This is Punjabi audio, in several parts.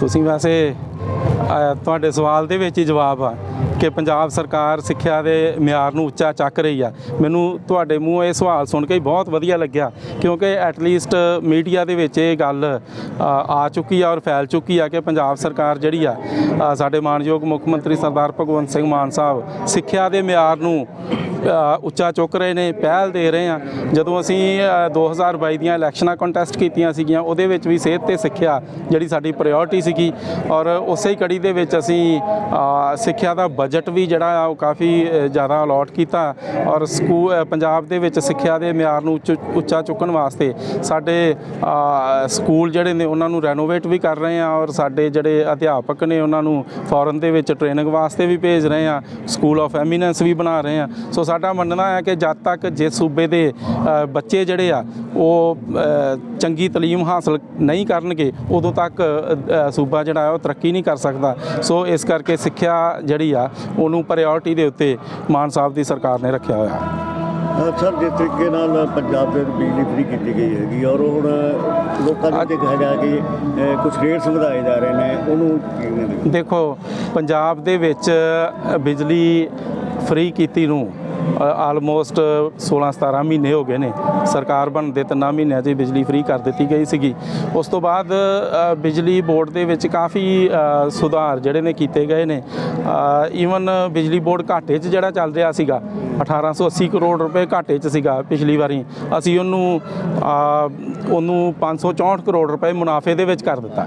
ਤੁਸੀਂ ਵੈਸੇ ਆ, ਤੁਹਾਡੇ ਸਵਾਲ ਦੇ ਵਿੱਚ ਹੀ ਜਵਾਬ ਆ। ਕਿ ਪੰਜਾਬ ਸਰਕਾਰ ਸਿੱਖਿਆ ਦੇ ਮਿਆਰ ਨੂੰ ਉੱਚਾ ਚੱਕ ਰਹੀ ਆ। ਮੈਨੂੰ ਤੁਹਾਡੇ ਮੂੰਹੋਂ ਇਹ ਸਵਾਲ ਸੁਣ ਕੇ ਬਹੁਤ ਵਧੀਆ ਲੱਗਿਆ ਕਿਉਂਕਿ ਐਟਲੀਸਟ ਮੀਡੀਆ ਦੇ ਵਿੱਚ ਇਹ ਗੱਲ ਆ, ਚੁੱਕੀ ਆ ਔਰ ਫੈਲ ਚੁੱਕੀ ਆ ਕਿ ਪੰਜਾਬ ਸਰਕਾਰ ਜਿਹੜੀ ਆ ਸਾਡੇ ਮਾਨਯੋਗ ਮੁੱਖ ਮੰਤਰੀ ਸਰਦਾਰ ਭਗਵੰਤ ਸਿੰਘ ਮਾਨ ਸਾਹਿਬ ਸਿੱਖਿਆ ਦੇ ਮਿਆਰ ਨੂੰ ਉੱਚਾ ਚੁੱਕ ਰਹੇ ਨੇ ਪਹਿਲ ਦੇ ਰਹੇ ਆ। ਜਦੋਂ ਅਸੀਂ ਅ, 2022 ਦੀਆਂ ਇਲੈਕਸ਼ਨਾਂ ਕੰਟੈਸਟ ਕੀਤੀਆਂ ਸੀਗੀਆਂ ਉਹਦੇ ਵਿੱਚ ਵੀ ਸਿਹਤ ਤੇ ਸਿੱਖਿਆ ਜਿਹੜੀ ਸਾਡੀ ਪ੍ਰਾਇੋਰਟੀ ਸੀਗੀ। ਔਰ ਉਸੇ ਹੀ ਕੜੀ ਦੇ ਵਿੱਚ ਅਸੀਂ ਸਿੱਖਿਆ ਦਾ ਬਜਟ ਵੀ ਜਿਹੜਾ ਆ ਉਹ ਕਾਫੀ ਜ਼ਿਆਦਾ ਅਲੋਟ ਕੀਤਾ ਔਰ ਸਕੂਲ ਪੰਜਾਬ ਦੇ ਵਿੱਚ ਸਿੱਖਿਆ ਦੇ ਮਿਆਰ ਨੂੰ ਉੱਚ- ਉੱਚਾ ਚੁੱਕਣ ਵਾਸਤੇ ਸਾਡੇ ਸਕੂਲ ਜਿਹੜੇ ਨੇ ਉਹਨਾਂ ਨੂੰ ਰੈਨੋਵੇਟ ਵੀ ਕਰ ਰਹੇ ਆ ਔਰ ਸਾਡੇ ਜਿਹੜੇ ਅਧਿਆਪਕ ਨੇ ਉਹਨਾਂ ਨੂੰ ਫੋਰਨ ਦੇ ਵਿੱਚ ਟ੍ਰੇਨਿੰਗ ਵਾਸਤੇ ਵੀ ਭੇਜ ਰਹੇ ਆ ਸਕੂਲ ਆਫ ਐਮੀਨੈਂਸ ਵੀ ਬਣਾ ਰਹੇ ਆ। ਸੋ ਸਾਡਾ ਮੰਨਣਾ ਹੈ ਕਿ ਜਦ ਤੱਕ ਜਿਸ ਸੂਬੇ ਦੇ ਬੱਚੇ ਜਿਹੜੇ ਆ ਉਹ ਚੰਗੀ ਤਾਲੀਮ ਹਾਸਲ ਨਹੀਂ ਕਰਨਗੇ, ਉਦੋਂ ਤੱਕ ਸੂਬਾ ਜਿਹੜਾ ਹੈ ਉਹ ਤਰੱਕੀ ਨਹੀਂ ਕਰ ਸਕਦਾ। ਸੋ ਇਸ ਕਰਕੇ ਸਿੱਖਿਆ ਜਿਹੜੀ ਆ ਉਹਨੂੰ ਪ੍ਰਾਇੋਰਟੀ ਦੇ ਉੱਤੇ ਮਾਨ ਸਾਹਿਬ ਦੀ ਸਰਕਾਰ ਨੇ ਰੱਖਿਆ ਹੋਇਆ ਸਰ ਜਿਸ ਤਰੀਕੇ ਨਾਲ ਪੰਜਾਬ ਦੇ ਬਿਜਲੀ ਫ੍ਰੀ ਕੀਤੀ ਗਈ ਹੈਗੀ ਔਰ ਹੁਣ ਲੋਕਾਂ ਦੇ ਉੱਤੇ ਹੈਗਾ ਕਿ ਕੁਝ ਰੇਟਸ ਵਧਾਏ ਜਾ ਰਹੇ ਨੇ ਉਹਨੂੰ? ਦੇਖੋ ਪੰਜਾਬ ਦੇ ਵਿੱਚ ਬਿਜਲੀ ਫ੍ਰੀ ਕੀਤੀ ਨੂੰ ਆਲਮੋਸਟ 16 17 ਮਹੀਨੇ ਹੋ ਗਏ ਨੇ। ਸਰਕਾਰ ਬਣਦੇ ਤਿੰਨਾਂ ਮਹੀਨਿਆਂ 'ਚ ਬਿਜਲੀ ਫ੍ਰੀ ਕਰ ਦਿੱਤੀ ਗਈ ਸੀਗੀ। ਉਸ ਤੋਂ ਬਾਅਦ ਬਿਜਲੀ ਬੋਰਡ ਦੇ ਵਿੱਚ ਕਾਫੀ ਸੁਧਾਰ ਜਿਹੜੇ ਨੇ ਕੀਤੇ ਗਏ ਨੇ। ਈਵਨ ਬਿਜਲੀ ਬੋਰਡ ਘਾਟੇ 'ਚ ਜਿਹੜਾ ਚੱਲ ਰਿਹਾ ਸੀਗਾ 1880 ਕਰੋੜ ਰੁਪਏ ਘਾਟੇ 'ਚ ਸੀਗਾ ਪਿਛਲੀ ਵਾਰੀ। ਅਸੀਂ ਉਹਨੂੰ ਅ, ਉਹਨੂੰ 564 ਕਰੋੜ ਰੁਪਏ ਮੁਨਾਫੇ ਦੇ ਵਿੱਚ ਕਰ ਦਿੱਤਾ।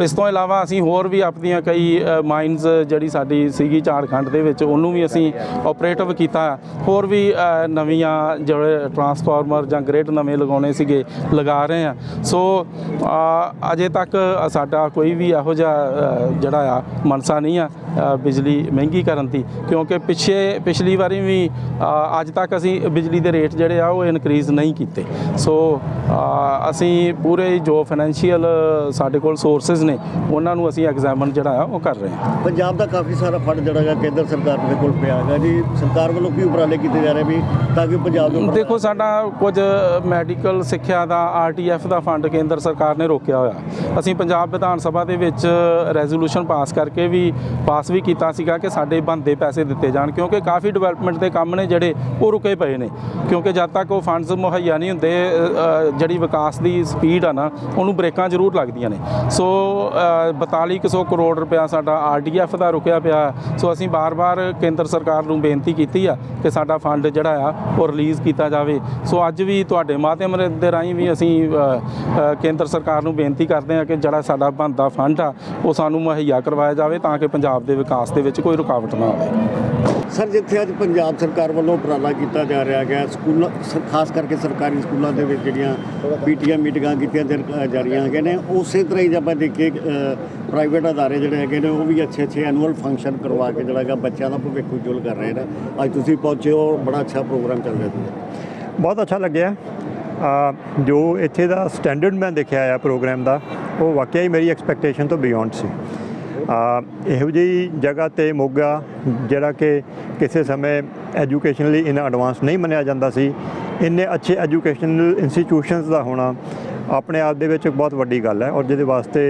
ਇਸ ਤੋਂ ਇਲਾਵਾ ਅਸੀਂ ਹੋਰ ਵੀ ਆਪਣੀਆਂ ਕਈ ਮਾਈਨਸ ਜਿਹੜੀ ਸਾਡੀ ਸੀਗੀ ਝਾਰਖੰਡ ਦੇ ਵਿੱਚ, ਉਹਨੂੰ ਵੀ ਅਸੀਂ ਆਪਰੇਟਿਵ ਕੀਤਾ। ਹੋਰ ਵੀ ਨਵੀਆਂ ਜਿਹੜੇ ਟਰਾਂਸਫਾਰਮਰ ਜਾਂ ਗ੍ਰਿਡ ਨਵੇਂ ਲਗਾਉਣੇ ਸੀਗੇ, ਲਗਾ ਰਹੇ ਆ ਸੋ ਅਜੇ ਤੱਕ ਸਾਡਾ ਕੋਈ ਵੀ ਇਹੋ ਜਿਹਾ ਜਿਹੜਾ ਆ, ਮਨਸਾ ਨਹੀਂ ਆ ਬਿਜਲੀ ਮਹਿੰਗੀ ਕਰਨ ਦੀ। ਕਿਉਂਕਿ ਪਿੱਛੇ, ਪਿਛਲੀ ਵਾਰੀ ਵੀ ਅੱਜ ਤੱਕ ਅਸੀਂ ਬਿਜਲੀ ਦੇ ਰੇਟ ਜਿਹੜੇ ਆ, ਉਹ ਇਨਕਰੀਜ਼ ਨਹੀਂ ਕੀਤੇ। ਸੋ ਅਸੀਂ ਪੂਰੇ ਜੋ ਫਾਈਨੈਂਸ਼ੀਅਲ ਸਾਡੇ ਕੋਲ ਸੋਰਸਸ ਨੇ ਉਹਨਾਂ ਨੂੰ ਅਸੀਂ ਐਗਜ਼ਾਮਨ ਜਿਹੜਾ ਆ ਉਹ ਕਰ ਰਹੇ ਹਾਂ। ਪੰਜਾਬ ਦਾ ਕਾਫੀ ਸਾਰਾ ਫੰਡ ਜਿਹੜਾ ਹੈਗਾ ਕੇਂਦਰ ਸਰਕਾਰ ਦੇ ਕੋਲ ਪਿਆ ਹੈਗਾ ਜੀ। ਸਰਕਾਰ ਵੱਲੋਂ ਕੀ ਉਪਰਾਲੇ ਕੀਤੇ ਜਾ ਰਹੇ ਵੀ ਤਾਂ ਕਿ ਪੰਜਾਬ ਦੇ ਉੱਪਰ- ਦੇਖੋ ਸਾਡਾ ਕੁਝ ਮੈਡੀਕਲ ਸਿੱਖਿਆ ਦਾ ਆਰਟੀਐਫ ਦਾ ਫੰਡ ਕੇਂਦਰ ਸਰਕਾਰ ਨੇ ਰੋਕਿਆ ਹੋਇਆ। ਅਸੀਂ ਪੰਜਾਬ ਵਿਧਾਨ ਸਭਾ ਦੇ ਵਿੱਚ ਰੈਜ਼ੋਲੂਸ਼ਨ ਪਾਸ ਕਰਕੇ ਵੀ ਪਾਸ ਵੀ ਕੀਤਾ ਸੀਗਾ ਕਿ ਸਾਡੇ ਬੰਦੇ ਪੈਸੇ ਦਿੱਤੇ ਜਾਣ ਕਿਉਂਕਿ ਕਾਫੀ ਡਿਵੈਲਪਮੈਂਟ ਦੇ ਕੰਮ ਨੇ ਜਿਹੜੇ ਉਹ ਰੁਕੇ ਪਏ ਨੇ। ਕਿਉਂਕਿ ਜਦ ਤੱਕ ਉਹ ਫੰਡਸ ਮੁਹੱਈਆ ਨਹੀਂ ਹੁੰਦੇ ਜਿਹੜੀ ਵਿਕਾਸ ਦੀ ਸਪੀਡ ਆ ਨਾ ਉਹਨੂੰ ਬ੍ਰੇਕਾਂ ਜ਼ਰੂਰ ਲੱਗਦੀਆਂ ਨੇ। ਸੋ ਅ, 4200 ਕਰੋੜ ਰੁਪਇਆ ਸਾਡਾ ਆਰਡੀਐਫ ਦਾ ਰੁਕਿਆ ਪਿਆ ਸੋ ਅਸੀਂ ਬਾਰ-ਬਾਰ ਕੇਂਦਰ ਸਰਕਾਰ ਨੂੰ ਬੇਨਤੀ ਕੀਤੀ ਆ ਕਿ ਸਾਡਾ ਫੰਡ ਜਿਹੜਾ ਆ ਉਹ ਰਿਲੀਜ਼ ਕੀਤਾ ਜਾਵੇ। ਸੋ ਅੱਜ ਵੀ ਤੁਹਾਡੇ ਮਾਧਿਅਮ ਦੇ ਰਾਹੀਂ ਵੀ ਅਸੀਂ ਕੇਂਦਰ ਸਰਕਾਰ ਨੂੰ ਬੇਨਤੀ ਕਰਦੇ ਆ ਕਿ ਜਿਹੜਾ ਸਾਡਾ ਬਣਦਾ ਫੰਡ ਆ ਉਹ ਸਾਨੂੰ ਮੁਹੱਈਆ ਕਰਵਾਇਆ ਜਾਵੇ ਤਾਂ ਕਿ ਪੰਜਾਬ ਦੇ ਵਿਕਾਸ ਦੇ ਵਿੱਚ ਕੋਈ ਰੁਕਾਵਟ ਨਾ ਆਵੇ। ਸਰ, ਜਿੱਥੇ ਅੱਜ ਪੰਜਾਬ ਸਰਕਾਰ ਵੱਲੋਂ ਉਪਰਾਲਾ ਕੀਤਾ ਜਾ ਰਿਹਾ ਹੈ ਸਕੂਲਾਂ, ਸ- ਖਾਸ ਕਰਕੇ ਸਰਕਾਰੀ ਸਕੂਲਾਂ ਦੇ ਵਿੱਚ ਜਿਹੜੀਆਂ ਪੀਟੀਐਮ ਮੀਟਿੰਗਾਂ ਕੀਤੀਆਂ ਜਾ- ਜਾ ਰਹੀਆਂ ਹੈਗੇ ਨੇ, ਉਸੇ ਤਰ੍ਹਾਂ ਹੀ ਆਪਾਂ ਦੇਖੀਏ ਪ੍ਰਾਈਵੇਟ ਅਦਾਰੇ ਜਿਹੜੇ ਹੈਗੇ ਨੇ, ਉਹ ਵੀ ਅੱਛੇ ਅੱਛੇ ਐਨੂਅਲ ਫੰਕਸ਼ਨ ਕਰਵਾ ਕੇ ਜਿਹੜਾ ਹੈਗਾ, ਬੱਚਿਆਂ ਦਾ ਭਵਿੱਖ ਉਜਵਲ ਕਰ ਰਹੇ ਨੇ। ਅੱਜ ਤੁਸੀਂ ਪਹੁੰਚੇ ਹੋ, ਬੜਾ ਅੱਛਾ ਪ੍ਰੋਗਰਾਮ ਚੱਲ ਰਿਹਾ ਸੀ। ਬਹੁਤ ਅੱਛਾ ਲੱਗਿਆ। ਜੋ ਇੱਥੇ ਦਾ ਸਟੈਂਡਰਡ ਮੈਂ ਦੇਖਿਆ ਆ ਪ੍ਰੋਗਰਾਮ ਦਾ, ਉਹ ਵਾਕਿਆ ਹੀ ਮੇਰੀ ਐਕਸਪੈਕਟੇਸ਼ਨ ਤੋਂ ਬਿਯੋਂਡ ਸੀ। ਇਹੋ ਜਿਹੀ ਜਗ੍ਹਾ ਤੇ ਮੋਗਾ, ਜਿਹੜਾ ਕਿ ਕਿਸੇ ਸਮੇਂ ਐਜੂਕੇਸ਼ਨਲੀ ਇਨ ਐਡਵਾਂਸ ਨਹੀਂ ਮੰਨਿਆ ਜਾਂਦਾ ਸੀ, ਇੰਨੇ ਅੱਛੇ ਐਜੂਕੇਸ਼ਨਲ ਇੰਸਟੀਟਿਊਸ਼ਨਸ ਦਾ ਹੋਣਾ ਆਪਣੇ ਆਪ ਦੇ ਵਿੱਚ ਇੱਕ ਬਹੁਤ ਵੱਡੀ ਗੱਲ ਹੈ ਔਰ ਜਿਹਦੇ ਵਾਸਤੇ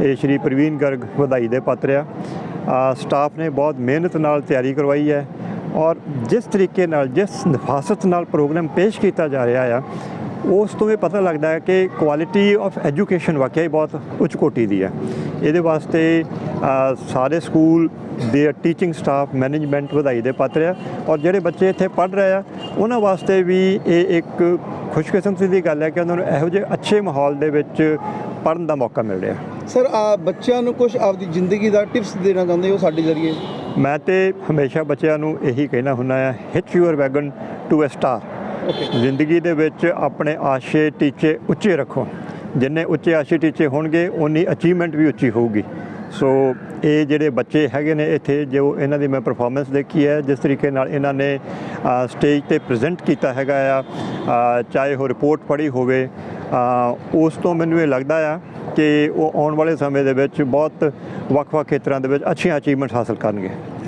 ਇਹ ਸ਼੍ਰੀ ਪ੍ਰਵੀਨ ਗਰਗ ਵਧਾਈ ਦੇ ਪਾਤਰ ਆ। ਸਟਾਫ ਨੇ ਬਹੁਤ ਮਿਹਨਤ ਨਾਲ ਤਿਆਰੀ ਕਰਵਾਈ ਹੈ ਔਰ ਜਿਸ ਤਰੀਕੇ ਨਾਲ, ਜਿਸ ਨਫਾਸਤ ਨਾਲ ਪ੍ਰੋਗਰਾਮ ਪੇਸ਼ ਕੀਤਾ ਜਾ ਰਿਹਾ ਆ ਉਸ ਤੋਂ ਇਹ ਪਤਾ ਲੱਗਦਾ ਹੈ ਕਿ ਕੁਆਲਿਟੀ ਆਫ ਐਜੂਕੇਸ਼ਨ ਵਾਕਿਆ ਹੀ ਬਹੁਤ ਉੱਚ ਕੋਟੀ ਦੀ ਹੈ। ਇਹਦੇ ਵਾਸਤੇ ਸਾਰੇ ਸਕੂਲ ਦੇ ਟੀਚਿੰਗ ਸਟਾਫ ਮੈਨੇਜਮੈਂਟ ਵਧਾਈ ਦੇ ਪਾਤਰ ਆ ਔਰ ਜਿਹੜੇ ਬੱਚੇ ਇੱਥੇ ਪੜ੍ਹ ਰਹੇ ਆ ਉਹਨਾਂ ਵਾਸਤੇ ਵੀ ਇਹ ਇੱਕ ਖੁਸ਼ਕਿਸਮਤੀ ਦੀ ਗੱਲ ਹੈ ਕਿ ਉਹਨਾਂ ਨੂੰ ਇਹੋ ਜਿਹੇ ਅੱਛੇ ਮਾਹੌਲ ਦੇ ਵਿੱਚ ਪੜ੍ਹਨ ਦਾ ਮੌਕਾ ਮਿਲ ਰਿਹਾ। ਸਰ ਆ ਬੱਚਿਆਂ ਨੂੰ ਕੁਝ ਆਪਦੀ ਜ਼ਿੰਦਗੀ ਦਾ ਟਿਪਸ ਦੇਣਾ ਚਾਹੁੰਦੇ ਹੋ ਸਾਡੇ ਜ਼ਰੀਏ? ਮੈਂ ਤੇ ਹਮੇਸ਼ਾ ਬੱਚਿਆਂ ਨੂੰ ਇਹੀ ਕਹਿਣਾ ਹੁੰਦਾ ਆ hit your wagon to a star ਜ਼ਿੰਦਗੀ ਦੇ ਵਿੱਚ ਆਪਣੇ ਆਸ਼ੇ ਟੀਚੇ ਉੱਚੇ ਰੱਖੋ। ਜਿੰਨੇ ਉੱਚੇ ਆਸ਼ੇ ਟੀਚੇ ਹੋਣਗੇ ਉਨੀ ਅਚੀਵਮੈਂਟ ਵੀ ਉੱਚੀ ਹੋਊਗੀ। ਸੋ ਇਹ ਜਿਹੜੇ ਬੱਚੇ ਹੈਗੇ ਨੇ ਇੱਥੇ, ਜੋ ਇਹਨਾਂ ਦੀ ਮੈਂ ਪਰਫਾਰਮੈਂਸ ਦੇਖੀ ਹੈ, ਜਿਸ ਤਰੀਕੇ ਨਾਲ ਇਹਨਾਂ ਨੇ ਸਟੇਜ ਤੇ ਪ੍ਰੈਜ਼ੈਂਟ ਕੀਤਾ ਹੈਗਾ ਆ ਚਾਹੇ ਉਹ ਰਿਪੋਰਟ ਪੜ੍ਹੀ ਹੋਵੇ ਉਸ ਤੋਂ ਮੈਨੂੰ ਇਹ ਲੱਗਦਾ ਆ ਕਿ ਉਹ ਆਉਣ ਵਾਲੇ ਸਮੇਂ ਦੇ ਵਿੱਚ ਬਹੁਤ ਵੱਖ-ਵੱਖ ਖੇਤਰਾਂ ਦੇ ਵਿੱਚ ਅੱਛੀਆਂ ਅਚੀਵਮੈਂਟਸ ਹਾਸਲ ਕਰਨਗੇ।